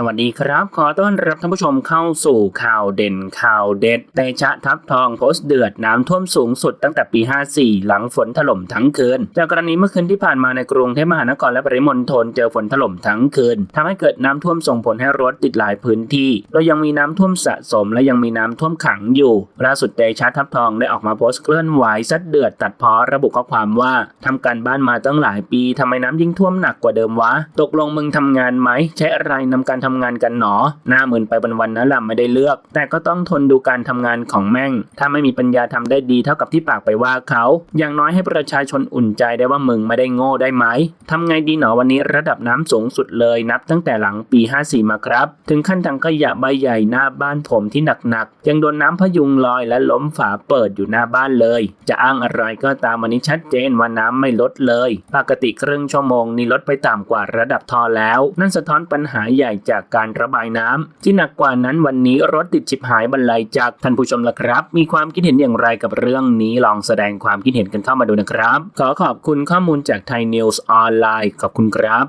สวัสดีครับ ขอต้อนรับท่านผู้ชมเข้าสู่ข่าวเด่นข่าวเด็ดเตชะทับทองโพสต์เดือดน้ำท่วมสูงสุดตั้งแต่ปี 54 หลังฝนถล่มทั้งคืน จากกรณีเมื่อคืนที่ผ่านมาในกรุงเทพมหานครและปริมณฑลเจอฝนถล่มทั้งคืนทำให้เกิดน้ำท่วมส่งผลให้รถติดหลายพื้นที่โดยยังมีน้ำท่วมสะสมและยังมีน้ำท่วมขังอยู่ล่าสุดเตชะทับทองได้ออกมาโพสต์เคลื่อนไหวซัดเดือดตัดเพ้อระบุข้อความว่าทำการบ้านมาตั้งหลายปีทำไมน้ำยิ่งท่วมหนักกว่าเดิมวะตกลงมึงทำงานไหมใช้อะไรนำการททำงานกันหนอ หน้าหมื่นไปวันๆนั่นแหละไม่ได้เลือก แต่ก็ต้องทนดูการทำงานของแม่ง ถ้าไม่มีปัญญาทำได้ดีเท่ากับที่ปากไปว่าเขา อย่างน้อยให้ประชาชนอุ่นใจได้ว่ามึงไม่ได้โง่ได้ไหมทำไงดีหนอวันนี้ระดับน้ำสูงสุดเลยนับตั้งแต่หลังปี 54 มาครับ ถึงขั้นทางขยะใบใหญ่หน้าบ้านผมที่หนักๆยังโดนน้ำพยุงลอยและล้มฝาเปิดอยู่หน้าบ้านเลย จะอ้างอะไรก็ตามวันนี้ชัดเจนว่าน้ำไม่ลดเลย ปกติครึ่งชั่วโมงนี่ลดไปต่ำกว่าระดับท่อแล้ว นั่นสะท้อนปัญหาใหญ่จากการระบายน้ำที่หนักกว่านั้นวันนี้รถติดชิบหายบรรลัยจากท่านผู้ชมละครับ มีความคิดเห็นอย่างไรกับเรื่องนี้ลองแสดงความคิดเห็นกันเข้ามาดูนะครับ ขอขอบคุณข้อมูลจากไทยนิวส์ออนไลน์ขอบคุณครับ